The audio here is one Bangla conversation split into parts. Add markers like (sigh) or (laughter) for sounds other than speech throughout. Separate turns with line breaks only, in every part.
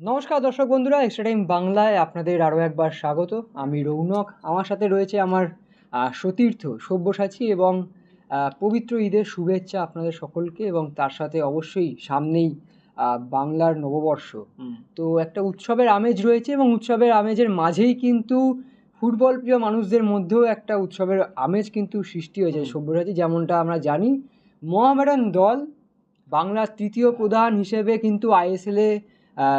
নমস্কার দর্শক বন্ধুরা এক্সট্রা টাইম বাংলায় আপনাদের আরও একবার স্বাগত। আমি রৌনক আমার সাথে রয়েছে আমার সতীর্থ সব্যসাচী এবং পবিত্র ঈদের শুভেচ্ছা আপনাদের সকলকে এবং তার সাথে অবশ্যই সামনেই বাংলার নববর্ষ। তো একটা উৎসবের আমেজ রয়েছে এবং উৎসবের আমেজের মাঝেই কিন্তু ফুটবল প্রিয় মানুষদের মধ্যেও একটা উৎসবের আমেজ কিন্তু সৃষ্টি হয়েছে সব্যসাচী যেমনটা আমরা জানি। মোহামেডান দল বাংলার তৃতীয় প্রধান হিসেবে কিন্তু আইএসএলে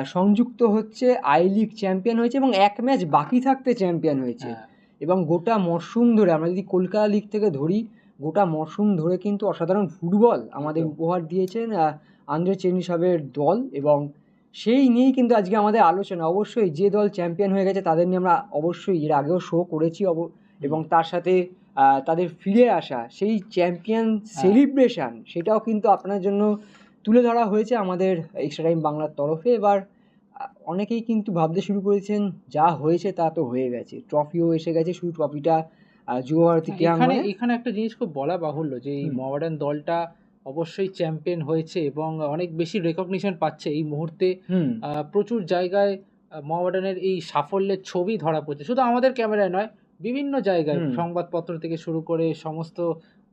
সংযুক্ত হচ্ছে আই লিগ চ্যাম্পিয়ন হয়েছে এবং এক ম্যাচ বাকি থাকতে চ্যাম্পিয়ন হয়েছে।
হ্যাঁ।
এবং গোটা মরশুম ধরে আমরা যদি কলকাতা লিগ থেকে ধরি গোটা মরশুম ধরে কিন্তু অসাধারণ ফুটবল আমাদের উপহার দিয়েছেন আন্দ্রে চেনি সাহেবের দল। এবং সেই নিয়েই কিন্তু আজকে আমাদের আলোচনা। অবশ্যই যে দল চ্যাম্পিয়ন হয়ে গেছে তাদের নিয়ে আমরা অবশ্যই এর আগেও শো করেছি। অব এবং তার সাথে তাদের ফিরে আসা সেই চ্যাম্পিয়ন সেলিব্রেশন সেটাও কিন্তু আপনার জন্য তুলে ধরা হয়েছে আমাদের এক্সট্রা টাইম বাংলার তরফে। এবার অনেকেই কিন্তু ভাবতে শুরু করেছেন যা হয়েছে তা তো হয়ে গেছে। ট্রফিও এসে গেছে শুধু ট্রফিটা যুবভারতী
হ্যাঁ, এখানে এখানে একটা জিনিস খুব বলা বাহুল্য যে এই
হুম।
মডার্ন দলটা অবশ্যই চ্যাম্পিয়ন হয়েছে এবং অনেক বেশি রেকগনিশন পাচ্ছে এই মুহূর্তে। প্রচুর জায়গায় মহামেডানের এই সাফল্যের ছবি ধরা পড়ছে। শুধু আমাদের ক্যামেরায় নয় বিভিন্ন জায়গায় সংবাদপত্র থেকে শুরু করে সমস্ত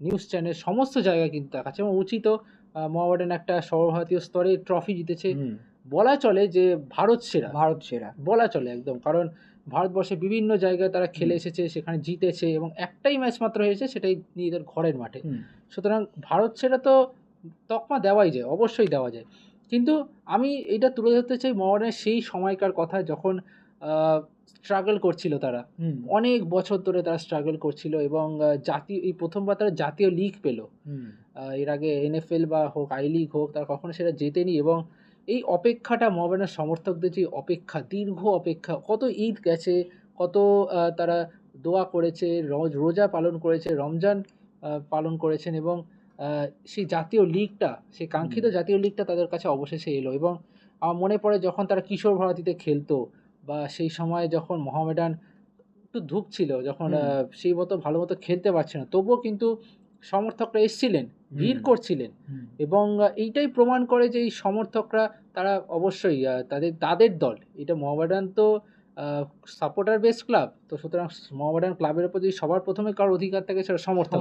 নিউজ চ্যানেল সমস্ত জায়গায় কিন্তু দেখাচ্ছে এবং উচিত মহামেডান একটা সর্বভারতীয় স্তরে ট্রফি জিতেছে। বলা চলে যে ভারত সেরা।
ভারত সেরা।
বলা চলে একদম। কারণ ভারতবর্ষে বিভিন্ন জায়গায় তারা খেলে এসেছে সেখানে জিতেছে এবং একটাই ম্যাচ মাত্র হয়েছে সেটাই নিজেদের ঘরের মাঠে। সুতরাং ভারত সেরা তো তকমা দেওয়াই যায় অবশ্যই দেওয়া যায়। কিন্তু আমি এটা তুলে ধরতে চাই মহানের সেই সময়কার কথা যখন স্ট্রাগল করছিল তারা। অনেক বছর ধরে তারা স্ট্রাগল করছিল এবং জাতীয় এই প্রথমবার তারা জাতীয় লিগ পেল। এর আগে এনএফএল বা হোক আই লিগ হোক তারা কখনো সেটা জেতেনি এবং এই অপেক্ষাটা মহাবানের সমর্থকদের যে অপেক্ষা দীর্ঘ অপেক্ষা কত ঈদ গেছে কত তারা দোয়া করেছে রোজ- রোজা পালন করেছে রমজান পালন করেছেন এবং সেই জাতীয় লিগটা সেই কাঙ্ক্ষিত জাতীয় লিগটা তাদের কাছে অবশেষে এলো এবং আমার মনে পড়ে যখন তারা কিশোর ভারতীতে খেলতো বা সেই সময় যখন মোহামেডান একটু ধুকছিল যখন সেই মতো ভালো মতো খেলতে পারছে না তবুও কিন্তু সমর্থকরা এসছিলেন ভিড় করছিলেন এবং এইটাই প্রমাণ করে যে এই সমর্থকরা তারা অবশ্যই তাদের তাদের দল। এটা মোহামেডান তো সাপোর্টার বেস ক্লাব তো সুতরাং মোহামেডান ক্লাবের উপর যদি সবার প্রথমে কারোর অধিকার থাকে সেটা সমর্থক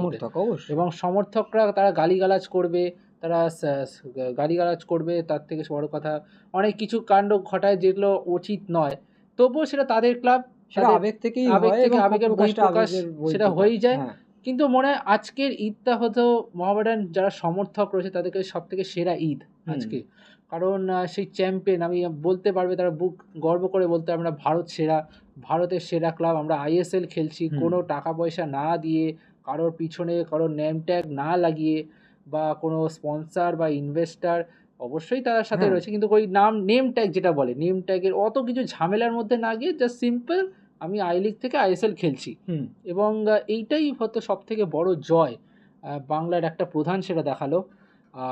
এবং সমর্থকরা তারা গালিগালাজ করবে তারা গালিগালাজ করবে তার থেকে বড় কথা অনেক কিছু কাণ্ড ঘটায় যেগুলো উচিত নয়। তবুও সেটা তাদের ক্লাব
সেটা
তাদের
আবেগ থেকেই
আবেগ থেকে আবেগের বহিঃপ্রকাশ সেটা হয়েই যায়। কিন্তু মনে হয় আজকের ঈদটা হতো মোহামেডান যারা সমর্থক রয়েছে তাদেরকে সব থেকে সেরা ঈদ আজকে। কারণ সেই চ্যাম্পিয়ন আমি বলতে পারবে তারা বুক গর্ব করে বলতে আমরা ভারত সেরা ভারতের সেরা ক্লাব আমরা আইএসএল খেলছি কোনো টাকা পয়সা না দিয়ে কারোর পিছনে কারোর নেম ট্যাগ না লাগিয়ে বা কোনো স্পন্সর বা ইনভেস্টার অবশ্যই তার সাথে
হ্যাঁ।
রয়েছে কিন্তু ওই নাম নেম ট্যাগ যেটা বলে নেম ট্যাগের অত কিছু ঝামেলার মধ্যে না গিয়ে জাস্ট সিম্পল আমি আই লিগ থেকে আইএসএল খেলছি।
হুম,
এবং এইটাই হয়তো সব থেকে বড় জয় বাংলার একটা প্রধান সেটা দেখাল।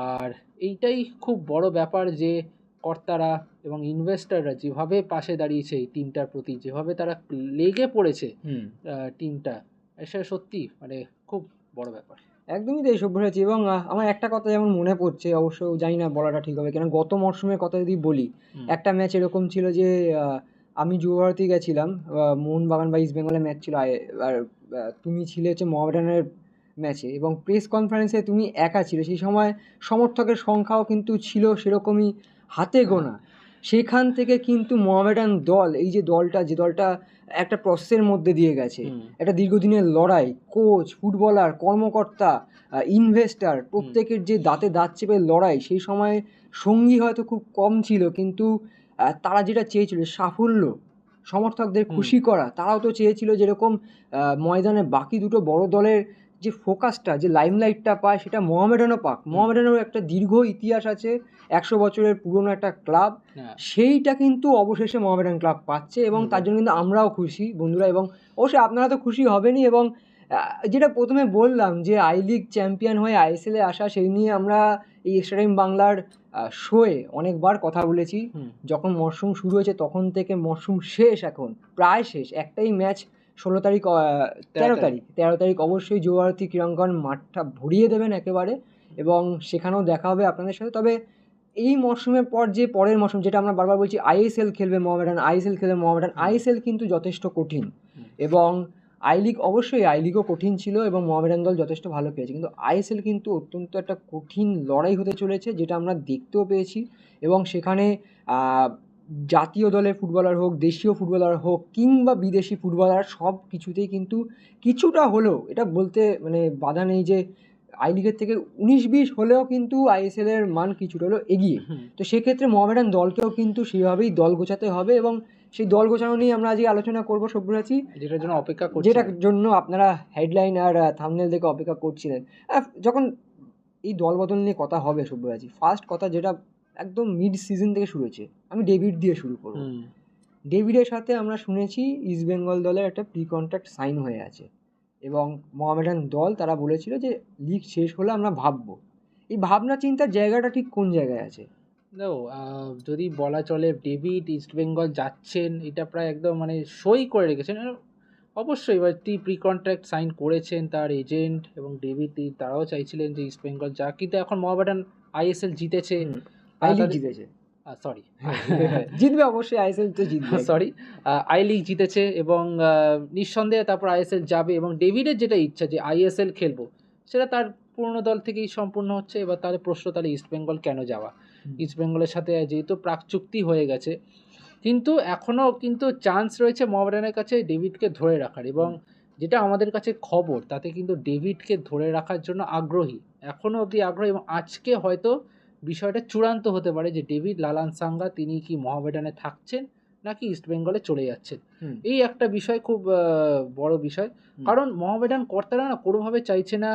আর এইটাই খুব বড় ব্যাপার যে কর্তারা এবং ইনভেস্টাররা যেভাবে পাশে দাঁড়িয়েছে এই টিমটার প্রতি যেভাবে তারা লেগে পড়েছে টিমটা সেটা সত্যি মানে খুব বড় ব্যাপার।
একদমই তাই সভ্যসাচী এবং আমার একটা কথা যেমন মনে পড়ছে অবশ্য জানি না বলাটা ঠিক হবে কেন গত মরশুমের কথা যদি বলি একটা ম্যাচ এরকম ছিল যে আমি যুবভারতী গেছিলাম মোহনবাগান বা ইস্ট বেঙ্গলের ম্যাচ ছিল আর তুমি ছিলে হচ্ছে মোহামেডানের ম্যাচে এবং প্রেস কনফারেন্সে তুমি একা ছিলে সেই সময় সমর্থকের সংখ্যাও কিন্তু ছিল সেরকমই হাতে গোনা। সেখান থেকে কিন্তু মোহামেডান দল এই যে দলটা যে দলটা একটা প্রসেসের মধ্যে দিয়ে গেছে। একটা দীর্ঘদিনের লড়াই কোচ ফুটবলার কর্মকর্তা ইনভেস্টার প্রত্যেকের যে দাঁতে দাঁত চেপে লড়াই সেই সময়ে সঙ্গী হয়তো খুব কম ছিল কিন্তু তারা যেটা চেয়েছিল সাফল্য সমর্থকদের খুশি করা তারাও তো চেয়েছিল যেরকম ময়দানে বাকি দুটো বড় দলের যে ফোকাসটা যে লাইমলাইটটা পায় সেটা মোহামেডানও পাক। মোহামেডানেরও একটা দীর্ঘ ইতিহাস আছে একশো বছরের পুরনো একটা ক্লাব।
হ্যাঁ।
সেইটা কিন্তু অবশেষে মোহামেডান ক্লাব পাচ্ছে এবং তার জন্য কিন্তু আমরাও খুশি বন্ধুরা। এবং অবশ্যই আপনারা তো খুশি হবেনই এবং যেটা প্রথমে বললাম যে আই লিগ চ্যাম্পিয়ন হয়ে আইএসএলে আসা সেই নিয়ে আমরা এই এক্সট্রা টাইম বাংলার শোয়ে অনেকবার কথা বলেছি। যখন মরশুম শুরু হয়েছে তখন থেকে মরশুম শেষ এখন প্রায় শেষ। একটাই ম্যাচ ষোলো তারিখ তেরো তারিখ। তেরো তারিখ অবশ্যই যুবভারতী ক্রীড়াঙ্গন মাঠটা ভরিয়ে দেবেন একেবারে এবং সেখানেও দেখা হবে আপনাদের সাথে। তবে এই মরশুমের পর যে পরের মরশুম যেটা আমরা বারবার বলছি আইএসএল খেলবে মোহামেডান আইএসএল খেলবে মোহামেডান আইএসএল কিন্তু যথেষ্ট কঠিন এবং আই লিগ অবশ্যই আই লিগও কঠিন ছিল এবং মোহামেডান দল যথেষ্ট ভালো খেলেছে। কিন্তু আইএসএল কিন্তু অত্যন্ত একটা কঠিন লড়াই হতে চলেছে যেটা আমরা দেখতেও পেয়েছি এবং সেখানে জাতীয় দলের ফুটবলার হোক দেশীয় ফুটবলার হোক কিংবা বিদেশি ফুটবলার সব কিছুতেই কিন্তু কিছুটা হলেও এটা বলতে মানে বাধা নেই যে আই লিগের থেকে উনিশ বিশ হলেও কিন্তু আইএসএল এর মান কিছুটা হলেও এগিয়ে। তো সেক্ষেত্রে মোহামেডান দলকেও কিন্তু সেভাবেই দল গোছাতে হবে এবং সেই দল গোছানো নিয়ে আমরা আজকে আলোচনা করব সব্যরাচি
যেটার জন্য অপেক্ষা করছি
যেটার জন্য আপনারা হেডলাইন আর থামনেল দেখে অপেক্ষা করছিলেন। যখন এই দল বদল নিয়ে কথা হবে সব্যরাজি ফার্স্ট কথা যেটা একদম মিড সিজন থেকে শুরু হয়েছে। আমি ডেভিড দিয়ে শুরু করব। ডেভিডের সাথে আমরা শুনেছি ইস্ট বেঙ্গল দলের একটা প্রি কন্ট্রাক্ট সাইন হয়ে আছে। এবং মোহামেডান দল তারা বলেছিল যে লিগ শেষ হলে আমরা ভাববো। এই ভাবনা চিন্তার জায়গাটা ঠিক কোন জায়গায় আছে?
দেখো যদি বলা চলে ডেভিড ইস্টবেঙ্গল যাচ্ছেন এটা প্রায় একদম মানে সই করে রেখেছেন। অবশ্যই এবার তিনি প্রি কন্ট্রাক্ট সাইন করেছেন তার এজেন্ট এবং ডেভিড তারাও চাইছিলেন যে ইস্টবেঙ্গল যা কিন্তু এখন মোহামেডান আইএসএল জিতেছে।
আই লিগ জিতেছে।
সরি (laughs)
জিতবে অবশ্যই আইএসএল তো জিতবে।
সরি আই লিগ জিতেছে এবং নিঃসন্দেহে তারপর আইএসএল যাবে এবং ডেভিডের যেটা ইচ্ছা যে আইএসএল খেলব সেটা তার পুরনো দল থেকেই সম্পূর্ণ হচ্ছে। এবার তাহলে প্রশ্ন তাহলে ইস্টবেঙ্গল কেন যাওয়া? ইস্টবেঙ্গলের সাথে যেহেতু প্রাক চুক্তি হয়ে গেছে কিন্তু এখনও কিন্তু চান্স রয়েছে মোহামেডানের কাছে ডেভিডকে ধরে রাখার এবং যেটা আমাদের কাছে খবর তাতে কিন্তু ডেভিডকে ধরে রাখার জন্য আগ্রহী। এখনও অবধি আগ্রহী এবং আজকে হয়তো বিষয়টা চূড়ান্ত হতে পারে যে ডেভিড লালান সাঙ্গা তিনি কি মোহামেডানে থাকছেন নাকি ইস্টবেঙ্গলে চলে যাচ্ছেন? এই একটা বিষয় খুব বড় বিষয়। কারণ মোহামেডান কর্তারা না কোনোভাবে চাইছে না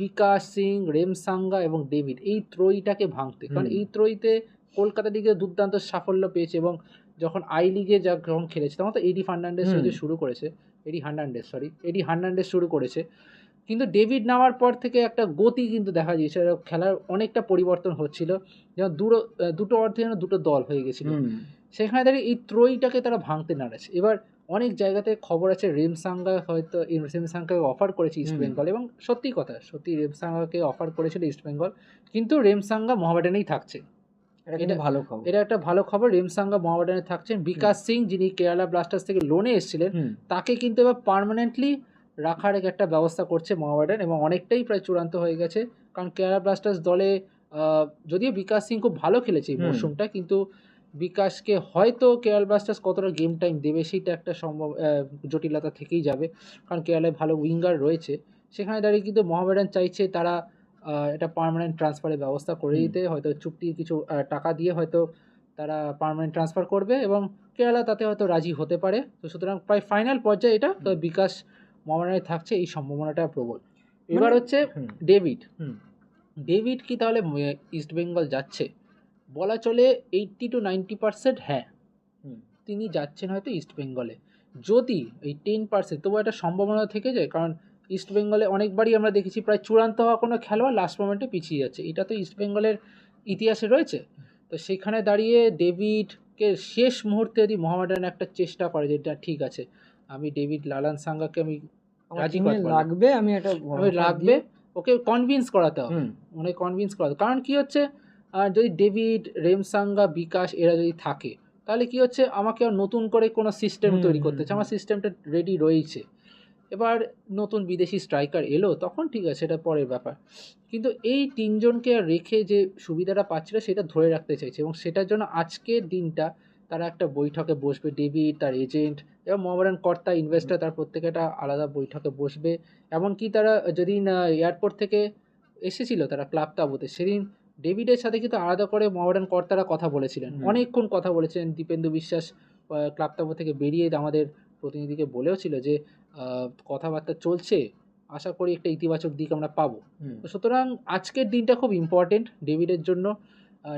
বিকাশ সিং রেমসাঙ্গা এবং ডেভিড এই ত্রয়ীটাকে ভাঙতে। কারণ এই ত্রয়ীতে কলকাতা লিগে দুর্দান্ত সাফল্য পেয়েছে এবং যখন আই লিগে যা যখন খেলেছে তখন তো এডি ফার্নান্ডেস শুরু করেছে Eddie Hernandez sorry Eddie Hernandez শুরু করেছে। কিন্তু ডেভিড নামার পর থেকে একটা গতি কিন্তু দেখা গিয়েছে আর খেলার অনেকটা পরিবর্তন হচ্ছিল। যেমন দুটো দুটো অর্ধে যেন দুটো দল হয়ে গেছিল। সেখানে দাঁড়িয়ে এই ত্রয়ীটাকে তারা ভাঙতে নাড়াচ্ছে এবার অনেক জায়গাতে খবর আছে রেমসাঙ্গা হয়তো রেমসাঙ্গাকে অফার করেছে ইস্ট বেঙ্গল এবং সত্যি কথা সত্যি রেমসাঙ্গাকে অফার করেছিল ইস্ট বেঙ্গল কিন্তু রেমসাঙ্গা মোহামেডানেই থাকছে।
এটা ভালো খবর।
এটা একটা ভালো খবর রেমসাঙ্গা মোহামেডানে থাকছেন। বিকাশ সিং যিনি কেরালা ব্লাস্টার্স থেকে লোনে এসেছিলেন তাকে কিন্তু এবার পার্মানেন্টলি রাখার একটা ব্যবস্থা করছে মোহামেডান এবং অনেকটাই প্রায় চূড়ান্ত হয়ে গেছে। কারণ কেরালা ব্লাস্টার্স দলে যদিও বিকাশ সিং খুব ভালো খেলেছে এই। মরশুমটা কিন্তু বিকাশকে হয়তো কেরালা ব্লাস্টার্স কতটা গেম টাইম দেবে সেইটা একটা সম্ভব জটিলতা থেকেই যাবে। কারণ কেরালায় ভালো উইঙ্গার রয়েছে। সেখানে দাঁড়িয়ে কিন্তু মোহামেডান চাইছে তারা এটা পার্মানেন্ট ট্রান্সফারের ব্যবস্থা করে দিতে। হয়তো চুক্তি কিছু টাকা দিয়ে হয়তো তারা পার্মানেন্ট ট্রান্সফার করবে এবং কেরালা তাতে হয়তো রাজি হতে পারে। তো সুতরাং প্রায় ফাইনাল পর্যায়ে এটা। তো বিকাশ মোহামেডানে থাকছে এই সম্ভাবনাটা প্রবল। এবার
মানে-
হচ্ছে ডেভিড। ডেভিড কি তাহলে ইস্ট বেঙ্গল যাচ্ছে? বলা চলে এইট্টি টু নাইনটি পার্সেন্ট হ্যাঁ। তিনি যাচ্ছেন হয়তো ইস্ট বেঙ্গলে। যদি এই টেন পার্সেন্ট তবু একটা সম্ভাবনা থেকে যায় কারণ ইস্ট বেঙ্গলে অনেকবারই আমরা দেখেছি প্রায় চূড়ান্ত হওয়া কোনো খেলোয়াড় লাস্ট মোমেন্টে পিছিয়ে যাচ্ছে। এটা তো ইস্ট বেঙ্গলের ইতিহাসে রয়েছে। তো সেখানে দাঁড়িয়ে ডেভিডকে শেষ মুহূর্তে যদি মোহামেডান একটা চেষ্টা করে যেটা ঠিক আছে আমি ডেভিড লালান সাঙ্গাকে আমি
লাগবে আমি একটা
রাখবে ওকে কনভিন্স করাতে হবে।
হুম।
মানে কনভিন্স করাতে কারণ কি হচ্ছে যদি ডেভিড রেমসাঙ্গা বিকাশ এরা যদি থাকে তাহলে কি হচ্ছে আমাকে আর নতুন করে কোনো সিস্টেম তৈরি করতে হচ্ছে। আমার সিস্টেমটা রেডি রয়েছে। এবার নতুন বিদেশি স্ট্রাইকার এলো তখন ঠিক আছে সেটা পরের ব্যাপার। কিন্তু এই তিনজনকে আর রেখে যে সুবিধাটা পাচ্ছিল সেটা ধরে রাখতে চাইছে। এবং সেটার জন্য আজকের দিনটা তারা একটা বৈঠকে বসবে ডেভিড তার এজেন্ট এবং মোহামেডান কর্তা ইনভেস্টর তার প্রত্যেকে একটা আলাদা বৈঠকে বসবে। এমনকি তারা যেদিন এয়ারপোর্ট থেকে এসেছিল তারা ক্লাব তাবুতে সেদিন ডেভিডের সাথে কিন্তু আলাদা করে মোহামেডান কর্তারা কথা বলেছিলেন। অনেকক্ষণ কথা বলেছিলেন। দীপেন্দু বিশ্বাস ক্লাব তাবু থেকে বেরিয়ে আমাদের প্রতিনিধিকে বলেও ছিল যে কথাবার্তা চলছে আশা করি একটা ইতিবাচক দিক আমরা পাবো। সুতরাং আজকের দিনটা খুব ইম্পর্টেন্ট ডেভিডের জন্য।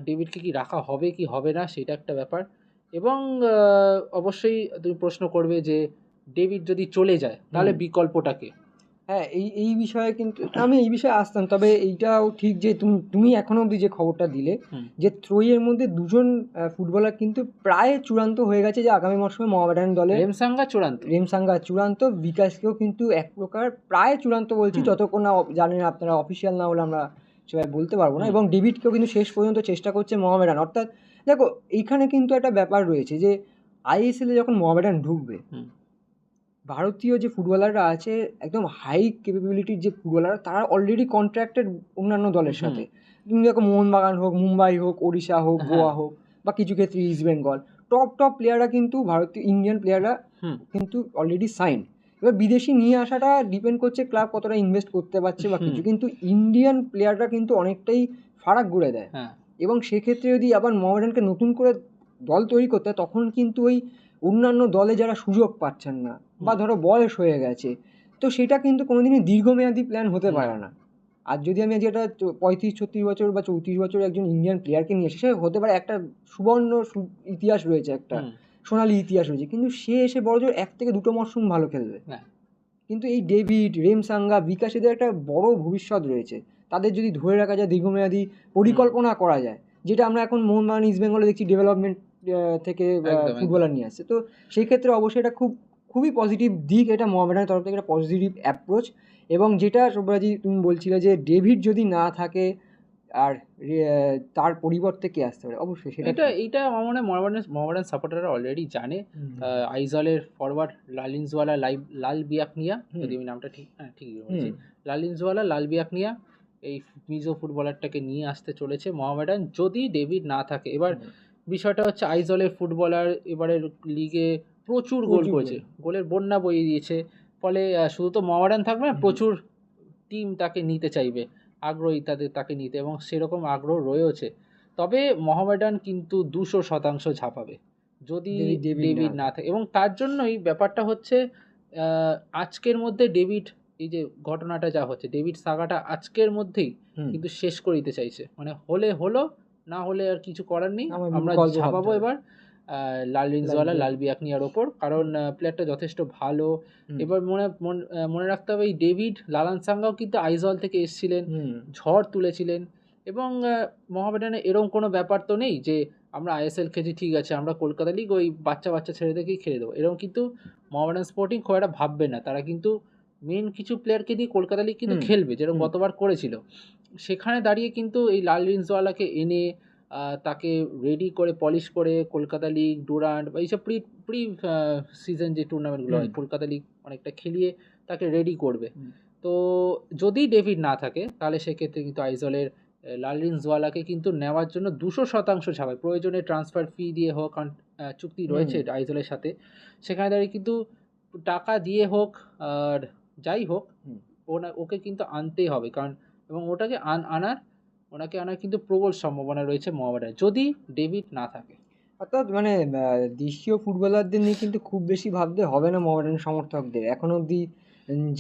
ডেভিডকে কি রাখা হবে কি হবে না সেটা একটা ব্যাপার। এবং অবশ্যই তুমি প্রশ্ন করবে যে ডেভিড যদি চলে যায় তাহলে। বিকল্পটাকে
হ্যাঁ এই এই বিষয়ে কিন্তু আমি এই বিষয়ে আসতাম তবে এইটাও ঠিক যে তুমি তুমি এখনও অবধি যে খবরটা দিলে যে ত্রয়ীর মধ্যে দুজন ফুটবলার কিন্তু প্রায় চূড়ান্ত হয়ে গেছে যে আগামী মরশুমে মোহামেডান দলে।
রেমসাঙ্গা চূড়ান্ত।
রেমসাঙ্গা চূড়ান্ত বিকাশকেও কিন্তু এক প্রকার প্রায় চূড়ান্ত বলছি যতক্ষণ না জানেন আপনারা অফিসিয়াল না হলে আমরা সেভাবে বলতে পারব না এবং ডেভিডকেও কিন্তু শেষ পর্যন্ত চেষ্টা করছে মোহামেডান। অর্থাৎ দেখো এইখানে কিন্তু একটা ব্যাপার রয়েছে যে আইএসএলে যখন মোহামেডান ঢুকবে ভারতীয় যে ফুটবলাররা আছে একদম হাই ক্যাপাবিলিটির যে ফুটবলার তারা অলরেডি কন্ট্রাক্টেড অন্যান্য দলের সাথে। তুমি দেখো মোহনবাগান হোক মুম্বাই হোক ওড়িশা হোক
হ্যাঁ।
গোয়া হোক বা কিছু ক্ষেত্রে ইস্ট বেঙ্গল টপ টপ প্লেয়াররা কিন্তু ভারতীয় ইন্ডিয়ান প্লেয়াররা কিন্তু অলরেডি সাইন এবার বিদেশি নিয়ে আসাটা ডিপেন্ড করছে ক্লাব কতটা ইনভেস্ট করতে পারছে বা কিছু কিন্তু ইন্ডিয়ান প্লেয়াররা কিন্তু অনেকটাই ফারাক গড়ে দেয়।
হ্যাঁ।
এবং সেক্ষেত্রে যদি আবার মোহামেডানকে নতুন করে দল তৈরি করতে হয় তখন কিন্তু ওই অন্যান্য দলে যারা সুযোগ পাচ্ছেন না বা ধরো বয়স হয়ে গেছে তো সেটা কিন্তু কোনোদিনই দীর্ঘমেয়াদী প্ল্যান হতে পারে না আর যদি আমি একটা পঁয়ত্রিশ ছত্রিশ বছর বা চৌত্রিশ বছর একজন ইন্ডিয়ান প্লেয়ারকে নিয়ে এসে সে হতে পারে একটা সুবর্ণ ইতিহাস রয়েছে একটা। সোনালী ইতিহাস রয়েছে কিন্তু সে এসে বড়জোর এক থেকে দুটো মরশুম ভালো খেলবে
হ্যাঁ।
কিন্তু এই ডেভিড রেমসাঙ্গা বিকাশ এদের একটা বড় ভবিষ্যৎ রয়েছে। তাদের যদি ধরে রাখা যায় দীর্ঘমেয়াদী পরিকল্পনা করা যায় যেটা আমরা এখন মোহনবাগান ইস্ট বেঙ্গলে দেখছি ডেভেলপমেন্ট থেকে ফুটবলার নিয়ে আসছে। তো সেই ক্ষেত্রে অবশ্যই এটা খুব খুবই পজিটিভ দিক এটা মোহামেডানের তরফ থেকে একটা পজিটিভ অ্যাপ্রোচ এবং যেটা শুভ্রাজি তুমি বলছিলে যে ডেভিড যদি না থাকে আর তার পরিবর্তে কে আসতে পারে? অবশ্যই সেটা
এটা এইটা আমার মনে হয় মোহামেডান মোহামেডান সাপোর্টাররা অলরেডি জানে। আইজলের ফরওয়ার্ড লালিনজওয়ালা লাইভ লাল বিয়াকনিয়া। যদি আমি নামটা ঠিক হ্যাঁ ঠিকই বলছি। লালিনজওয়ালা লাল বিয়াকনিয়া এই মিজো ফুটবলারটাকে নিয়ে আসতে চলেছে মোহামেডান যদি ডেভিড না থাকে। এবার বিষয়টা হচ্ছে আইজলের ফুটবলার এবারের লিগে প্রচুর গোল করেছে। গোলের বন্যা বইয়ে দিয়েছে। ফলে শুধু তো মোহামেডান থাকবে না প্রচুর টিম তাকে নিতে চাইবে। আগ্রহী তাদের তাকে নিতে এবং সেরকম আগ্রহ রয়েছে তবে মোহামেডান কিন্তু দুশো শতাংশ ঝাঁপাবে। যদি
ডেভিড না
থাকে। এবং তার জন্যই ব্যাপারটা হচ্ছে আহ, আজকের মধ্যে ডেভিড এই যে ঘটনাটা যা হচ্ছে ডেভিড সাগাটা আজকের মধ্যেই। কিন্তু শেষ করে দিতে চাইছে। মানে হলে হলো না হলে আর কিছু করার নেই।
আমরা
ঝাঁপাবো এবার। লাল রিনজওয়ালা লাল বিয়াকনিয়ার ওপর। কারণ প্লেয়ারটা যথেষ্ট ভালো। এবার মনে মন- মনে রাখতে হবে এই ডেভিড লালান সাঙ্গাও কিন্তু আইজল থেকে এসেছিলেন ঝড় তুলেছিলেন। এবং আহ, মোহামেডানে এরকম কোনো ব্যাপার তো নেই যে আমরা আইএসএল খেলছি ঠিক আছে আমরা কলকাতা লিগ ওই বাচ্চা বাচ্চা ছেলেদেরকেই খেলে দেবো। এরকম কিন্তু মোহামেডান স্পোর্টিং খুব একটা ভাববে না। তারা কিন্তু মেন কিছু প্লেয়ারকে দিয়ে কলকাতা লিগ কিন্তু খেলবে যেরকম গতবার করেছিল। সেখানে দাঁড়িয়ে কিন্তু এই লাল রিন্সওয়ালাকে এনে তাকে রেডি করে পলিশ করে কলকাতা লিগ ডুরান্ট বা এইসব প্রি প্রি সিজন যে টুর্নামেন্টগুলো হয় কলকাতা লিগ অনেকটা খেলিয়ে তাকে রেডি করবে। তো যদি ডেভিড না থাকে তাহলে সেক্ষেত্রে কিন্তু আইজলের জোয়ালাকে কিন্তু নেওয়ার জন্য দুশো শতাংশ ছাপায়। প্রয়োজনে ট্রান্সফার ফি দিয়ে হোক চুক্তি রয়েছে। আইজলের সাথে। সেখানে দাঁড়িয়ে কিন্তু টাকা দিয়ে হোক আর যাই হোক ওকে কিন্তু আনতেই হবে। কারণ এবং ওটাকে আন আনার ওনাকে আনার কিন্তু প্রবল সম্ভাবনা রয়েছে মোহামেডান যদি ডেভিড না থাকে।
অর্থাৎ মানে দেশীয় ফুটবলারদের নিয়ে কিন্তু খুব বেশি ভাবতে হবে না মোহামেডান সমর্থকদের। এখন অবধি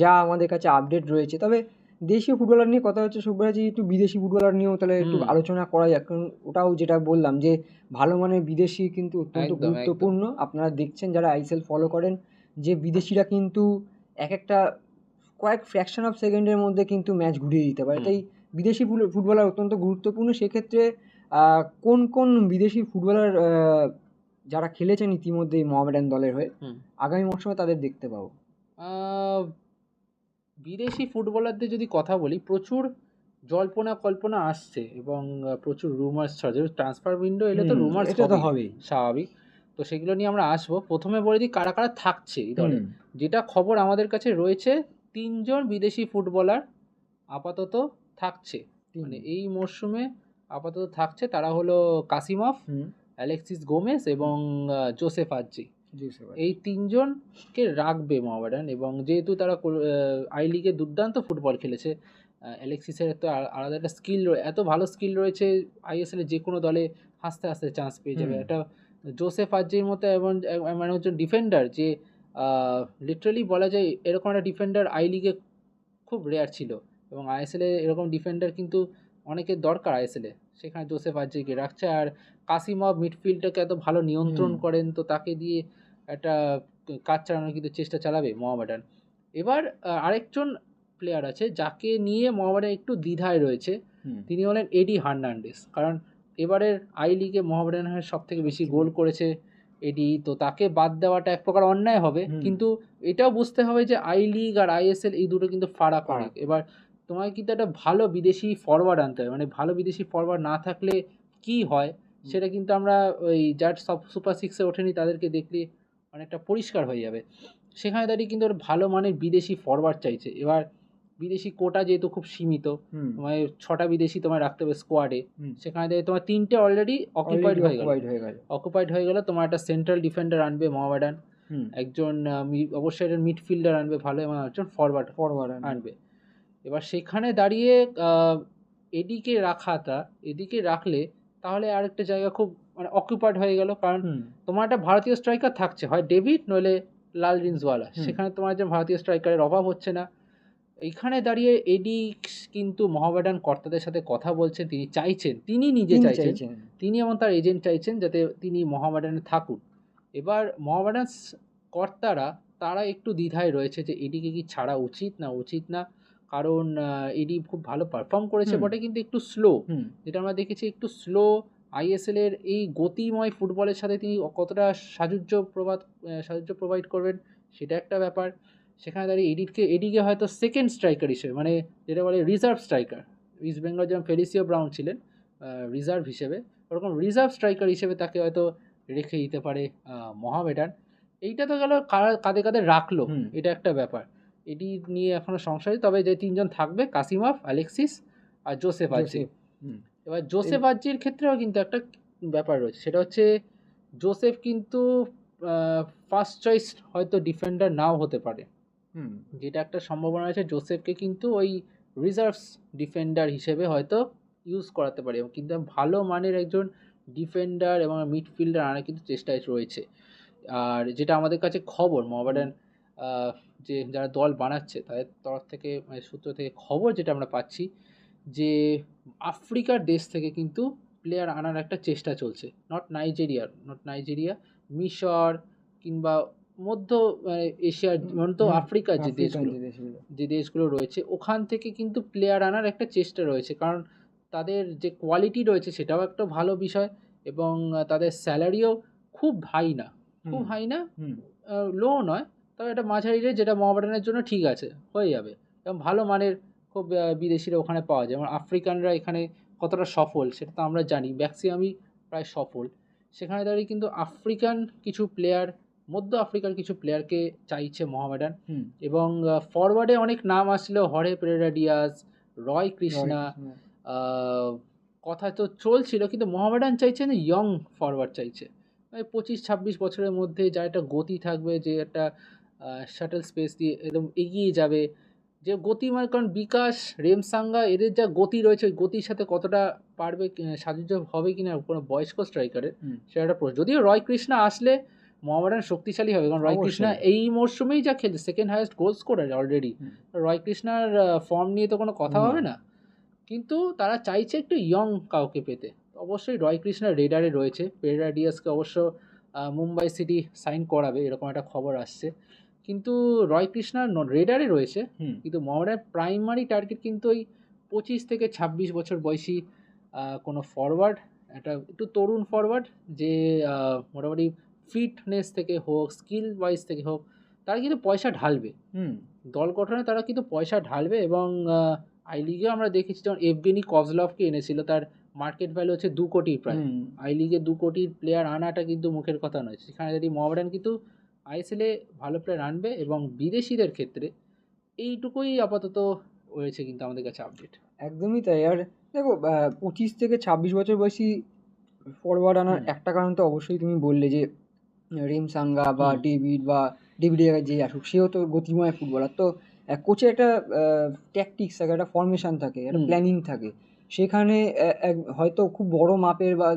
যা আমাদের কাছে আপডেট রয়েছে তবে দেশীয় ফুটবলার নিয়ে কথা হচ্ছে সুব্রাজি একটু বিদেশি ফুটবলার নিয়েও তাহলে একটু আলোচনা করা যাক কারণ ওটাও যেটা বললাম যে ভালো মানের বিদেশি কিন্তু অত্যন্ত। গুরুত্বপূর্ণ। আপনারা দেখছেন যারা আইসেল ফলো করেন যে বিদেশিরা কিন্তু এক একটা কয়েক ফ্র্যাকশন অফ সেকেন্ডের মধ্যে কিন্তু ম্যাচ ঘুরিয়ে দিতে পারে। তাই বিদেশি ফুটবলার অত্যন্ত গুরুত্বপূর্ণ। সেক্ষেত্রে কোন কোন বিদেশি ফুটবলার যারা খেলেছেন ইতিমধ্যে মোহামেডান দলের হয়ে আগামী মরশুমে তাদের দেখতে পাবো?
বিদেশি ফুটবলারদের যদি কথা বলি প্রচুর জল্পনা কল্পনা আসছে এবং প্রচুর রুমার্স ছড়া যেহেতু ট্রান্সফার উইন্ডো এলে তো রুমার্স
এটা তো হবেই
স্বাভাবিক। তো সেগুলো নিয়ে আমরা আসব। প্রথমে বলে দিই কারা কারা থাকছে এই দলে? যেটা খবর আমাদের কাছে রয়েছে তিনজন বিদেশি ফুটবলার আপাতত থাকছে। মানে এই মরশুমে আপাতত থাকছে তারা হলো কাসিমফ অ্যালেক্সিস গোমেস এবং জোসেফ আজ্জি। এই তিনজনকে রাখবে মোহামেডান এবং যেহেতু তারা আই লিগে দুর্দান্ত ফুটবল খেলেছে অ্যালেক্সিসের তো আলাদা একটা স্কিল এত ভালো স্কিল রয়েছে আইএসএল যে কোনো দলে হাসতে হাসতে চান্স পেয়ে যাবে। একটা জোসেফ আজ্জির মতো এমন এমন একজন ডিফেন্ডার যে লিটারালি বলা যায় এরকম একটা ডিফেন্ডার আই লিগে খুব রেয়ার ছিল। এবং আইএসএলে এরকম ডিফেন্ডার কিন্তু অনেকের দরকার আইএসএলে সেখানে জোসেফ আজ্জিকে রাখছে। আর কাসিমভ মিডফিল্ডটাকে এত ভালো নিয়ন্ত্রণ করেন তো তাকে দিয়ে একটা কাজ চালানোর কিন্তু চেষ্টা চালাবে মোহামেডান। এবার আরেকজন প্লেয়ার আছে যাকে নিয়ে মোহামেডান একটু দ্বিধায় রয়েছে। তিনি হলেন এডি হার্নান্ডেস কারণ এবারের আই লিগে মোহামেডানের সব থেকে বেশি গোল করেছে এডি তো তাকে বাদ দেওয়াটা এক প্রকার অন্যায় হবে। কিন্তু এটাও বুঝতে হবে যে আই লিগ আর আইএসএল এই দুটো কিন্তু ফারাক
ফারাক।
অনেক। এবার তোমায় কিন্তু একটা ভালো বিদেশি ফরওয়ার্ড আনতে হবে। মানে ভালো বিদেশি ফরওয়ার্ড না থাকলে কি হয়? সেটা কিন্তু আমরা ওই যার সব সুপার সিক্সে ওঠেনি তাদেরকে দেখলে অনেকটা পরিষ্কার হয়ে যাবে। সেখানে দাঁড়িয়ে কিন্তু ওরা ভালো মানের বিদেশি ফরওয়ার্ড চাইছে। এবার বিদেশি কোটা যেহেতু খুব সীমিত তোমায় ছটা বিদেশি তোমায় রাখতে হবে স্কোয়াডে সেখানে দাঁড়িয়ে তোমার তিনটে অলরেডি অকুপাইড হয়ে গেল। অকুপাইড হয়ে গেল। তোমার একটা সেন্ট্রাল ডিফেন্ডার আনবে মোহামেডান
হুম।
একজন অবশ্যই একটা মিডফিল্ডার আনবে ভালো এবং একজন ফরওয়ার্ড
ফরওয়ার্ড
আনবে। এবার সেখানে দাঁড়িয়ে এদিকে রাখাটা এদিকে রাখলে তাহলে আরেকটা জায়গা খুব মানে অকুপাইড হয়ে গেল। কারণ তোমার একটা ভারতীয় স্ট্রাইকার থাকছে। হয় ডেভিড নইলে লাল রিন্সওয়ালা। সেখানে তোমার যে ভারতীয় স্ট্রাইকারের অভাব হচ্ছে না। এইখানে দাঁড়িয়ে এডি কিন্তু মোহামেডান কর্তাদের সাথে কথা বলছেন তিনি চাইছেন তিনি নিজে চাইছেন তিনি এবং তার এজেন্ট চাইছেন যাতে তিনি মোহামেডানে থাকুন এবার মোহামেডান স- কর্তারা তারা একটু দ্বিধায় রয়েছে যে এডিকে কি ছাড়া উচিত না উচিত না। কারণ এডি খুব ভালো পারফর্ম করেছে বটে কিন্তু একটু স্লো যেটা আমরা দেখেছি একটু স্লো আইএসএল এর এই গতিময় ফুটবলের সাথে তিনি কতটা সাযুজ্য প্রবাদ সাহায্য প্রোভাইড করবেন সেটা একটা ব্যাপার। সেখানে দাঁড়িয়ে এডিটকে এডিকে হয়তো সেকেন্ড স্ট্রাইকার হিসেবে মানে যেটা বলে রিজার্ভ স্ট্রাইকার ইস্ট বেঙ্গল যেমন ফেলিসিও ব্রাউন ছিলেন রিজার্ভ হিসেবে ওরকম রিজার্ভ স্ট্রাইকার হিসেবে তাকে হয়তো রেখে দিতে পারে মোহামেডান। এইটা তো গেল কাঁধে কাঁধে রাখল। এটা একটা ব্যাপার। এটি নিয়ে এখনও সংশয় তবে যে তিনজন থাকবে কাসিমফ অ্যালেক্সিস আর জোসেফ।
হুম।
এবার জোসেফ আজ্জির ক্ষেত্রেও কিন্তু একটা ব্যাপার রয়েছে সেটা হচ্ছে জোসেফ কিন্তু ফার্স্ট চয়েস হয়তো ডিফেন্ডার নাও হতে পারে
হুম
যেটা একটা সম্ভাবনা আছে জোসেফকে কিন্তু ওই রিজার্ভস ডিফেন্ডার হিসেবে হয়তো ইউজ করাতে পারে এবং কিন্তু ভালো মানের একজন ডিফেন্ডার এবং মিডফিল্ডার আনার কিন্তু চেষ্টায় রয়েছে আর যেটা আমাদের কাছে খবর মোহামেডান আহ, যে যারা দল বানাচ্ছে তাদের তরফ থেকে মানে সূত্র থেকে খবর যেটা আমরা পাচ্ছি যে আফ্রিকার দেশ থেকে কিন্তু প্লেয়ার আনার একটা চেষ্টা চলছে। নট নাইজেরিয়ার নট নাইজেরিয়া মিশর কিংবা মধ্য মানে এশিয়ার মধ্য আফ্রিকার যে দেশগুলো
যে দেশগুলো।
রয়েছে ওখান থেকে কিন্তু প্লেয়ার আনার একটা চেষ্টা রয়েছে। কারণ তাদের যে কোয়ালিটি রয়েছে সেটাও একটা ভালো বিষয় এবং তাদের স্যালারিও খুব হাই না। খুব হাই না লো নয়। তবে এটা মাঝারি রেট যেটা মোহামেডানের জন্য ঠিক আছে হয়ে যাবে। এবং ভালো মানের খুব বিদেশিরা ওখানে পাওয়া যায়। যেমন আফ্রিকানরা এখানে কতটা সফল সেটা তো আমরা জানি। ম্যাক্সিমামই প্রায় সফল। সেখানে দাঁড়িয়ে কিন্তু আফ্রিকান কিছু প্লেয়ার মধ্য আফ্রিকার কিছু প্লেয়ারকে চাইছে মোহামেডান
হুম।
এবং ফরওয়ার্ডে অনেক নাম আসলো হরে পেরেরা ডিয়াজ রয় কৃষ্ণা কথা তো চলছিল কিন্তু মোহামেডান চাইছে না ইয়ং ফরওয়ার্ড চাইছে। পঁচিশ ছাব্বিশ বছরের মধ্যে যা একটা গতি থাকবে যে একটা শাটল স্পেস দিয়ে একদম এগিয়ে যাবে। যে গতি মানে কারণ বিকাশ রেমসাঙ্গা এদের যা গতি রয়েছে ওই গতির সাথে কতটা পারবে সাযুজ্য হবে কিনা কোনো বয়স্ক স্ট্রাইকারের সেটা একটা প্রশ্ন। যদিও রয় কৃষ্ণা আসলে মোহামেডান শক্তিশালী হবে কারণ রয়। কৃষ্ণা এই মরশুমেই যা খেলছে second highest goal scorer already Roy কৃষ্ণার form নিয়ে তো কোনো কথা হবে না। কিন্তু তারা চাইছে একটু ইয়ং কাউকে পেতে। অবশ্যই রয় কৃষ্ণার রেডারে রয়েছে। পেরেরা ডিয়াসকে অবশ্য মুম্বাই সিটি সাইন করাবে এরকম একটা খবর আসছে। কিন্তু রয় কৃষ্ণার রেডারে রয়েছে কিন্তু মোহামেডান প্রাইমারি টার্গেট কিন্তু ওই পঁচিশ থেকে ছাব্বিশ বছর বয়সী কোনো ফরওয়ার্ড একটা একটু তরুণ ফরওয়ার্ড যে মোটামুটি ফিটনেস থেকে হোক স্কিল ওয়াইজ থেকে হোক তারা কিন্তু পয়সা ঢালবে।
হুম।
দল গঠনে তারা কিন্তু পয়সা ঢালবে এবং আই লিগেও আমরা দেখেছি যেমন এভগেনি কজলভকে এনেছিল তার মার্কেট ভ্যালু হচ্ছে দু কোটি প্রায়। আই লিগে দু কোটির প্লেয়ার আনাটা কিন্তু মুখের কথা নয়। সেখানে যদি মোহামেডান কিন্তু আইএসএলে ভালো প্লেয়ার আনবে এবং বিদেশিদের ক্ষেত্রে এইটুকুই আপাতত রয়েছে কিন্তু আমাদের কাছে আপডেট
একদমই তাই। আর দেখো পঁচিশ থেকে ছাব্বিশ বছর বয়সী ফরওয়ার্ড আনার একটা কারণ তো অবশ্যই তুমি বললে যে রিম সাঙ্গা বা ডেভিড বা ডেভিড যে আসুক সেও তো গতিময় ফুটবলার তো কোচের একটা ট্যাকটিক্স থাকে একটা ফরমেশন থাকে একটা প্ল্যানিং থাকে। সেখানে এক- হয়তো খুব বড় মাপের বা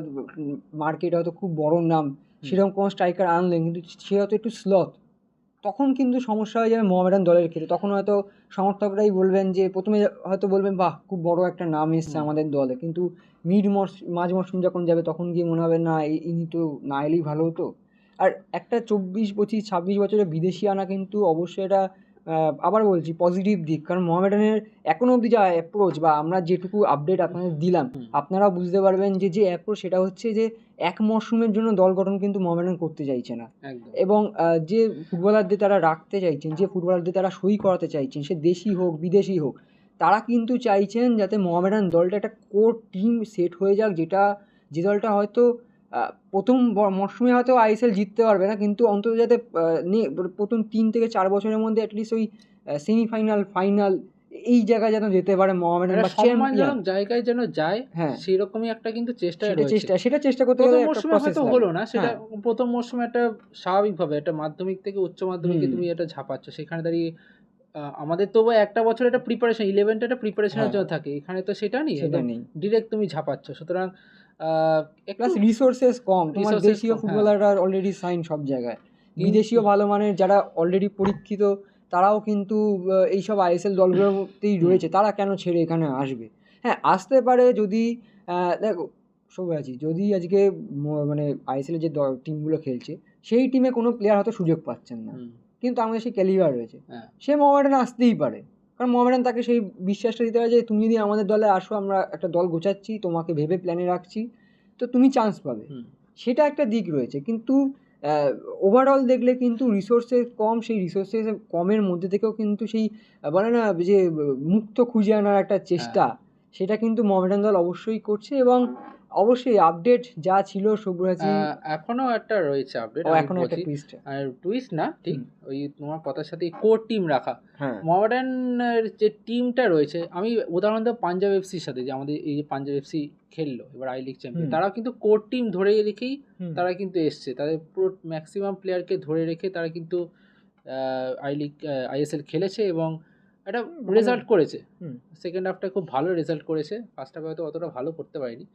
মার্কেট হয়তো খুব বড় নাম সেরকম কোনো স্ট্রাইকার আনলেন কিন্তু সে হয়তো একটু স্লথ তখন কিন্তু সমস্যা হয়ে যাবে মোহামেডান দলের ক্ষেত্রে। তখন হয়তো সমর্থকরাই বলবেন যে প্রথমে হয়তো বলবেন বাহ খুব বড় একটা নাম এসছে আমাদের দলে। কিন্তু মিড মরস মাঝ মরশুম যখন যাবে তখন গিয়ে মনে হবে না এই- ইনি তো না এলেই ভালো হতো। আর একটা চব্বিশ পঁচিশ ছাব্বিশ বছরের বিদেশি আনা কিন্তু অবশ্যই এটা আবার বলছি পজিটিভ দিক। কারণ মোহামেডানের এখনও অবধি যা অ্যাপ্রোচ বা আমরা যেটুকু আপডেট আপনাদের দিলাম আপনারা বুঝতে পারবেন যে যে অ্যাপ্রোচ সেটা হচ্ছে যে এক মরশুমের জন্য দল গঠন কিন্তু মোহামেডান করতে চাইছে না। এবং যে ফুটবলারদের তারা রাখতে চাইছেন যে ফুটবলারদের তারা সই করাতে চাইছেন সে দেশি হোক বিদেশি হোক তারা কিন্তু চাইছেন যাতে মোহামেডান দলটা একটা কোর টিম সেট হয়ে যাক যেটা যে দলটা হয়তো প্রথম মরশুমে হয়তো আইএসএল জিততে পারবে না কিন্তু অন্তত যাতে প্রথম তিন থেকে চার বছরের মধ্যে অ্যাটলিস্ট ওই সেমিফাইনাল ফাইনাল এই জায়গায় যেন যেতে পারে মোহামেডান বা চ্যাম্পিয়ন
জায়গায় যেন যায়
হ্যাঁ
সেরকমই একটা কিন্তু চেষ্টা
সেটা চেষ্টা সেটা চেষ্টা করতে গেলে একটা প্রসেস
হলো না সেটা
হ্যাঁ।
প্রথম মরশুমে একটা স্বাভাবিকভাবে একটা মাধ্যমিক থেকে উচ্চ মাধ্যমিকে। তুমি এটা ঝাঁপাচ্ছ সেখানে দাঁড়িয়ে আমাদের তবু একটা বছর একটা প্রিপারেশন ইলেভেনটা একটা প্রিপারেশনের
হ্যাঁ।
জন্য থাকে এখানে তো সেটা নেই
সেটা নেই
ডিরেক্ট তুমি ঝাঁপাচ্ছ সুতরাং
প্লাস রিসোর্সেস কম। তোমার দেশীয়। ফুটবলাররা অলরেডি সাইন সব জায়গায়। বিদেশিও ভালো মানের যারা অলরেডি পরীক্ষিত তারাও কিন্তু এইসব আইএসএল দলগুলোতেই রয়েছে। তারা কেন ছেড়ে এখানে আসবে? হ্যাঁ আসতে পারে যদি দেখো আছি। যদি আজকে মানে আইএসএল যে টিমগুলো খেলছে সেই টিমে কোনো প্লেয়ার হয়তো সুযোগ পাচ্ছেন না। কিন্তু আমাদের সেই ক্যালিবার রয়েছে।
হ্যাঁ।
সে মোহামেডান আসতেই পারে। কারণ মোহামেডান তাকে সেই বিশ্বাসটা দিতে হয় যে তুমি যদি আমাদের দলে আসো আমরা একটা দল গোছাচ্ছি তোমাকে ভেবে প্ল্যানে রাখছি তো তুমি চান্স পাবে। সেটা একটা দিক রয়েছে। কিন্তু ওভারঅল দেখলে কিন্তু রিসোর্সেস কম সেই রিসোর্সেস কমের মধ্যে থেকেও কিন্তু সেই বলে না যে মুক্ত খুঁজে আনার একটা চেষ্টা সেটা কিন্তু মোহামেডান দল অবশ্যই করছে এবং অবশ্যই আপডেট যা ছিল সবুরাজি
এখনও একটা রয়েছে আপডেট
এখনও একটা টুইস্ট
আর টুইস্ট না ঠিক ওই তোমার কথার সাথে কোর টিম রাখা।
হ্যাঁ।
মডার্নের যে টিমটা রয়েছে আমি উদাহরণ দেবো পাঞ্জাব এফসির সাথে যে আমাদের এই যে পাঞ্জাব এফসি খেললো এবার আই লিগ চ্যাম্পিয়ন। তারাও কিন্তু কোর টিম ধরে রেখেই। তারা কিন্তু এসছে। তাদের পুরো ম্যাক্সিমাম প্লেয়ারকে ধরে রেখে তারা কিন্তু আই লিগ আইএসএল খেলেছে এবং একটা রেজাল্ট করেছে। সেকেন্ড হাফটা খুব ভালো রেজাল্ট করেছে। ফার্স্ট হাফে হয়তো অতটা ভালো করতে পারেনি।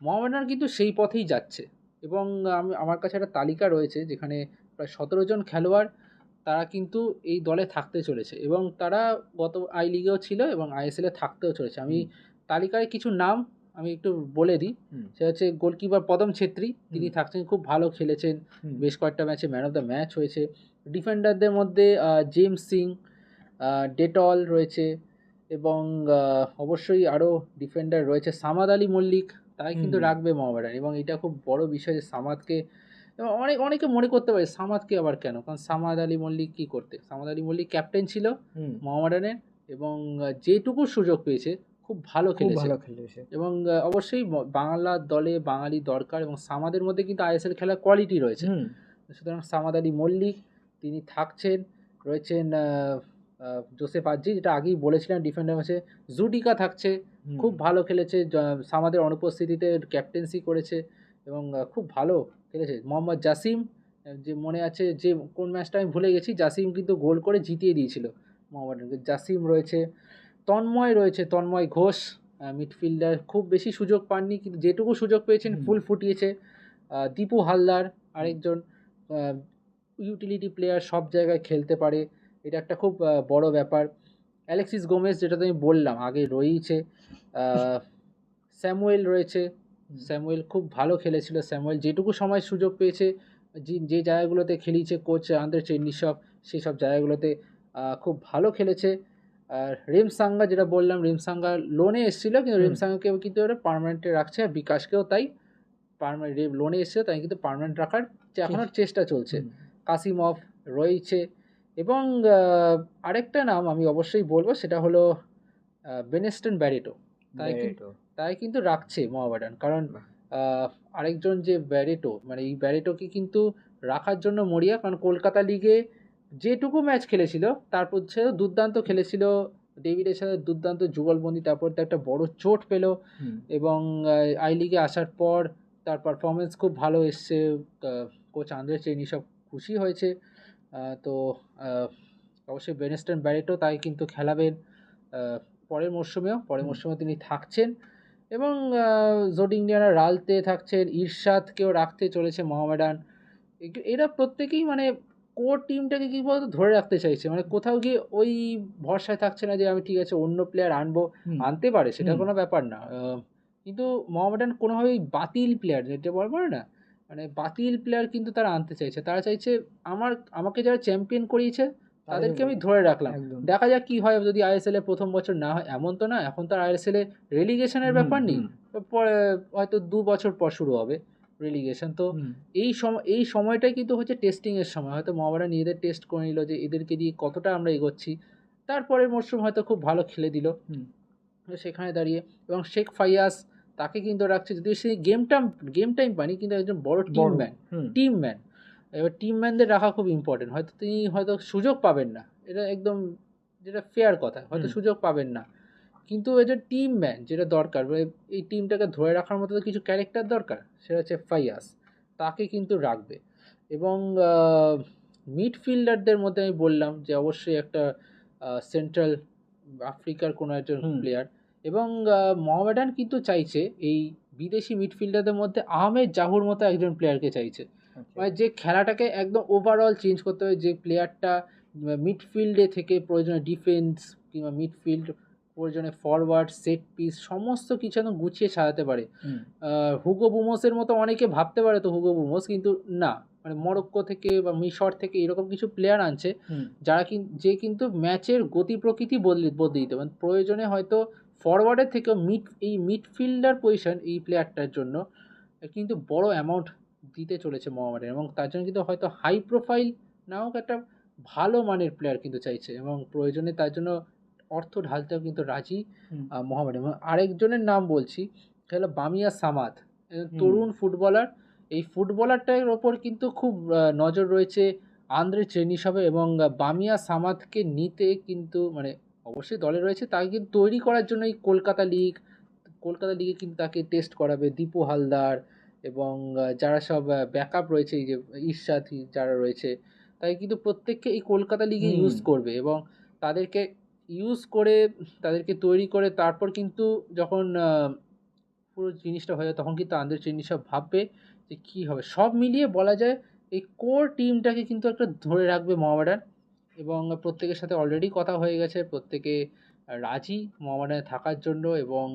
মোহামেডান কিন্তু সেই পথেই যাচ্ছে। এবং আমি আমার কাছে একটা তালিকা রয়েছে যেখানে প্রায় সতেরো জন খেলোয়াড় তারা কিন্তু এই দলে থাকতে চলেছে এবং তারা গত আই লিগেও ছিল এবং আইএসএলে থাকতেও চলেছে। আমি তালিকায় কিছু নাম আমি একটু বলে দিই। সে হচ্ছে গোলকিপার পদম ছেত্রী তিনি থাকছেন খুব ভালো খেলেছেন। বেশ কয়েকটা ম্যাচে ম্যান অফ দ্য ম্যাচ হয়েছে। ডিফেন্ডারদের মধ্যে জেমস সিং ডেটল রয়েছে এবং অবশ্যই আরও ডিফেন্ডার রয়েছে। সামাদ আলী মল্লিক তাই কিন্তু রাখবে মোহামেডান এবং এটা খুব বড় বিষয় যে সামাদকে এবং অনেক অনেকে মনে করতে পারে সামাদকে আবার কেন? কারণ সামাদ আলী মল্লিক কী করতে? সামাদ আলী মল্লিক ক্যাপ্টেন ছিল
হুম।
মোহামেডানের এবং যেটুকু সুযোগ পেয়েছে খুব ভালো খেলেছে।
ভালো খেলেছে।
এবং অবশ্যই বাংলার দলে বাঙালি দরকার এবং সামাদের মধ্যে কিন্তু আইএসএল খেলার কোয়ালিটি রয়েছে। সুতরাং সামাদ আলী মল্লিক তিনি থাকছেন রয়েছেন জোসেফ আজি যেটা আগেই বলেছিলাম ডিফেন্ডার ম্যাচে জুডিকা থাকছে খুব ভালো খেলেছে সামাদের অনুপস্থিতিতে ক্যাপ্টেন্সি করেছে এবং খুব ভালো খেলেছে। মোহাম্মদ জাসিম যে মনে আছে যে কোন ম্যাচটা আমি ভুলে গেছি জাসিম কিন্তু গোল করে জিতিয়ে দিয়েছিল মোহাম্মদানকে জাসিম রয়েছে তন্ময় রয়েছে তন্ময় ঘোষ মিডফিল্ডার খুব বেশি সুযোগ পাননি কিন্তু যেটুকু সুযোগ পেয়েছেন। ফুল ফুটিয়েছে। দীপু হালদার আরেকজন ইউটিলিটি প্লেয়ার সব জায়গায় খেলতে পারে। এটা একটা খুব বড় ব্যাপার। অ্যালেক্সিস গোমেজ যেটা তো আমি বললাম আগে রয়েছে স্যামুয়েল রয়েছে। স্যামুয়েল খুব ভালো খেলেছিল। স্যামুয়েল যেটুকু সময় সুযোগ পেয়েছে যে যে জায়গাগুলোতে খেলিয়েছে কোচ আন্দ্রে চেন্নিসব সেই সব জায়গাগুলোতে খুব ভালো খেলেছে। আর রেমসাঙ্গা যেটা বললাম রেমসাঙ্গা লোনে এসেছিল কিন্তু। রেমসাঙ্গাকেও কিন্তু ওরা পার্মানেন্টে রাখছে আর বিকাশকেও তাই পার্মানেন্ট লোনে এসেছে তাই কিন্তু পার্মানেন্ট রাখার যে এখনও চেষ্টা চলছে। কাসিমভ রয়েছে। এবং আরেকটা নাম আমি অবশ্যই বলব সেটা হলো বেনেস্টন ব্যারেটো। তাই। তাই কিন্তু রাখছে মহাবাডান। কারণ আরেকজন যে ব্যারেটো মানে এই ব্যারেটোকে কিন্তু রাখার জন্য মরিয়া কারণ কলকাতা লিগে যেটুকু ম্যাচ খেলেছিল তারপর সে দুর্দান্ত খেলেছিল ডেভিডের সাথে দুর্দান্ত যুগলবন্দি তারপর তো একটা বড় চোট পেল। এবং আই লিগে আসার পর তার পারফরমেন্স খুব ভালো এসছে কোচ আন্দ্রে চেনি সব খুশি হয়েছে। তো অবশ্যই বেনেস্টন ব্যারেটও তাই কিন্তু খেলাবেন। পরের মরশুমেও পরের
হুম।
মরশুমে তিনি থাকছেন। এবং জোডিংডিয়ানা রালতে থাকছেন ইরশাদকেও রাখতে চলেছে মোহামেডান। এরা প্রত্যেকেই মানে কোর টিমটাকে কী বলতো ধরে রাখতে চাইছে। মানে কোথাও গিয়ে ওই ভরসায় থাকছে না যে আমি ঠিক আছে অন্য প্লেয়ার আনব। আনতে পারে সেটা কোনো ব্যাপার না। কিন্তু মোহামেডান কোনোভাবেই বাতিল প্লেয়ার যেটা বলব না? মানে বাতিল প্লেয়ার কিন্তু তারা আনতে চাইছে। তারা চাইছে আমার আমাকে যারা চ্যাম্পিয়ন করিয়েছে তাদেরকে আমি ধরে রাখলাম। দেখা যাক কি হয় যদি আইএসএল এ প্রথম বছর না হয় এমন তো না এখন তো আইএসএল এ রেলিগেশনের ব্যাপার নেই। পরে হয়তো দু বছর পর শুরু হবে রেলিগেশন তো এই সময় এই সময়টাই কিন্তু হচ্ছে টেস্টিংয়ের সময়। হয়তো মোহামেডান নিজেদের টেস্ট করে নিল যে এদেরকে দিয়ে কতটা আমরা এগোচ্ছি। তারপরের মরশুম হয়তো খুব ভালো খেলে দিল। সেখানে দাঁড়িয়ে এবং শেখ ফাইয়াস তাকে কিন্তু রাখছে যদিও সে গেম টাইম গেম টাইম পানি কিন্তু একজন বড় টিম। ম্যান টিম ম্যান এবার টিম ম্যানদের রাখা খুব ইম্পর্টেন্ট হয়তো তিনি হয়তো সুযোগ পাবেন না। এটা একদম যেটা ফেয়ার কথা হয়তো সুযোগ পাবেন না। কিন্তু এটা টিম ম্যান যেটা দরকার মানে এই টিমটাকে ধরে রাখার মতো তো কিছু ক্যারেক্টার দরকার সেটা হচ্ছে ফাইয়াস তাকে কিন্তু রাখবে। এবং মিডফিল্ডারদের মধ্যে আমি বললাম যে অবশ্যই একটা সেন্ট্রাল আফ্রিকার কোনো একজন। প্লেয়ার এবং মোহামেডান কিন্তু চাইছে এই বিদেশি মিডফিল্ডারদের মধ্যে আহমেদ জাহুর মতো একজন প্লেয়ারকে চাইছে।
আচ্ছা।
মানে যে খেলাটাকে একদম ওভারঅল চেঞ্জ করতে হবে যে প্লেয়ারটা মিডফিল্ডে থেকে প্রয়োজনে ডিফেন্স কিংবা মিডফিল্ড প্রয়োজনে ফরওয়ার্ড সেট পিস সমস্ত কিছু একদম গুছিয়ে সাজাতে পারে। হুগো বুমোসের মতো অনেকে ভাবতে পারে তো হুগো বুমোস কিন্তু না। মানে মরক্কো থেকে বা মিশর থেকে এরকম কিছু প্লেয়ার আনছে যারা যে কিন্তু ম্যাচের গতি প্রকৃতি বদলে বদলে দিতে পারে। প্রয়োজনে হয়তো ফরওয়ার্ডের থেকেও মিড এই মিডফিল্ডার পজিশন এই প্লেয়ারটার জন্য কিন্তু বড় অ্যামাউন্ট দিতে চলেছে মোহামেডান এবং তার জন্য কিন্তু হয়তো হাই প্রোফাইল না হোক একটা ভালো মানের প্লেয়ার কিন্তু চাইছে এবং প্রয়োজনে তার জন্য অর্থ ঢালতেও কিন্তু রাজি মোহামেডান এবং আরেকজনের নাম বলছি সে হলো বামিয়া সামাদ তরুণ ফুটবলার এই ফুটবলারটার ওপর কিন্তু খুব নজর রয়েছে আন্দ্রে চেনিসবে এবং বামিয়া সামাদকে নিতে কিন্তু মানে অবশ্যই দলে রয়েছে তাকে কিন্তু তৈরি করার জন্য এই কলকাতা লিগ কলকাতা লিগে কিন্তু তাকে টেস্ট করাবে দীপু হালদার এবং যারা সব ব্যাকআপ রয়েছে এই যে ঈর্ষাথি যারা রয়েছে তাই কিন্তু প্রত্যেককে এই কলকাতা লিগে ইউজ করবে এবং তাদেরকে ইউজ করে তাদেরকে তৈরি করে তারপর কিন্তু যখন পুরো জিনিসটা হয়ে যায় তখন কিন্তু আন্দ্রে চেনিসব ভাববে যে কী হবে। সব মিলিয়ে বলা যায় এই কোর টিমটাকে কিন্তু একটা ধরে রাখবে মোহামেডান। এবং প্রত্যেকের সাথে অলরেডি কথা হয়ে গেছে। প্রত্যেকে রাজি মোহামেডানে থাকার জন্য এবং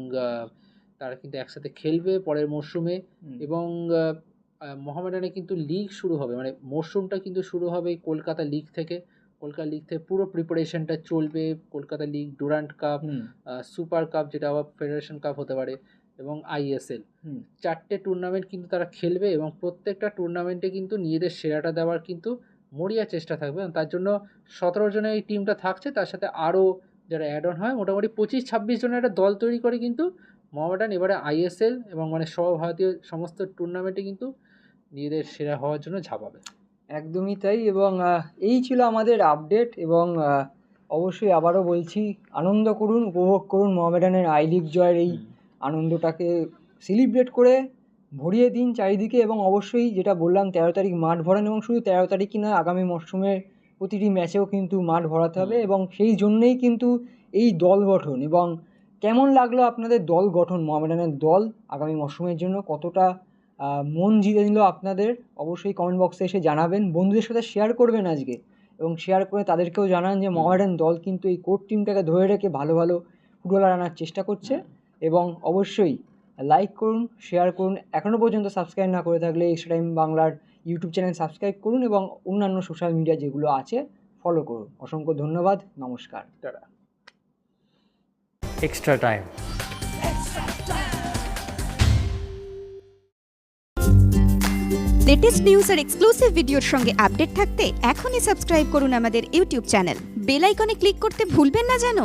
তারা কিন্তু একসাথে খেলবে পরের মরশুমে এবং মোহামেডানে কিন্তু লিগ শুরু হবে। মানে মরশুমটা কিন্তু শুরু হবে কলকাতা লিগ থেকে। কলকাতা লিগ থেকে পুরো প্রিপারেশনটা চলবে। Kolkata league Durand cup. Super cup যেটা আবার ফেডারেশন কাপ হতে পারে এবং আইএসএল। চারটে টুর্নামেন্ট কিন্তু তারা খেলবে এবং প্রত্যেকটা টুর্নামেন্টে কিন্তু নিজেদের সেরাটা দেওয়ার কিন্তু মরিয়া চেষ্টা থাকবে এবং তার জন্য সতেরো জনের এই টিমটা থাকছে। তার সাথে আরও যারা অ্যাড অন হয় মোটামুটি পঁচিশ ছাব্বিশ জনের একটা দল তৈরি করে কিন্তু মোহামেডান এবারে আইএসএল এবং মানে সর্বভারতীয় সমস্ত টুর্নামেন্টে কিন্তু নিজেদের সেরা হওয়ার জন্য ঝাঁপাবে
একদমই তাই এবং এই ছিল আমাদের আপডেট এবং অবশ্যই আবারও বলছি আনন্দ করুন উপভোগ করুন মোহামেডানের আই লিগ জয়ের এই আনন্দটাকে সেলিব্রেট করে ভরিয়ে দিন চারিদিকে এবং অবশ্যই যেটা বললাম তেরো তারিখ মাঠ ভরান এবং শুধু তেরো তারিখই না আগামী মরশুমের প্রতিটি ম্যাচেও কিন্তু মাঠ ভরাতে হবে এবং সেই জন্যেই কিন্তু এই দল গঠন এবং কেমন লাগল আপনাদের দল গঠন মোহামেডানের দল আগামী মরশুমের জন্য কতটা মন জিতে নিল আপনাদের অবশ্যই কমেন্ট বক্সে এসে জানাবেন। বন্ধুদের সাথে শেয়ার করবেন আজকে এবং শেয়ার করে তাদেরকেও জানান যে মোহামেডান দল কিন্তু এই কোর টিমটাকে ধরে রেখে ভালো ভালো ফুটবলার আনার চেষ্টা করছে এবং অবশ্যই লাইক করুন শেয়ার করুন। এখনও পর্যন্ত সাবস্ক্রাইব না করে থাকলে এক্সট্রা টাইম বাংলার ইউটিউব চ্যানেল সাবস্ক্রাইব করুন এবং অন্যান্য সোশ্যাল মিডিয়া যেগুলো আছে ফলো করুন। অসংখ্য ধন্যবাদ নমস্কার।
টাটা।
Extra time.
লেটেস্ট নিউজ আর এক্সক্লুসিভ ভিডিওর সঙ্গে আপডেট থাকতে এখনই সাবস্ক্রাইব করুন আমাদের ইউটিউব চ্যানেল বেল আইকনে ক্লিক করতে ভুলবেন না যেন।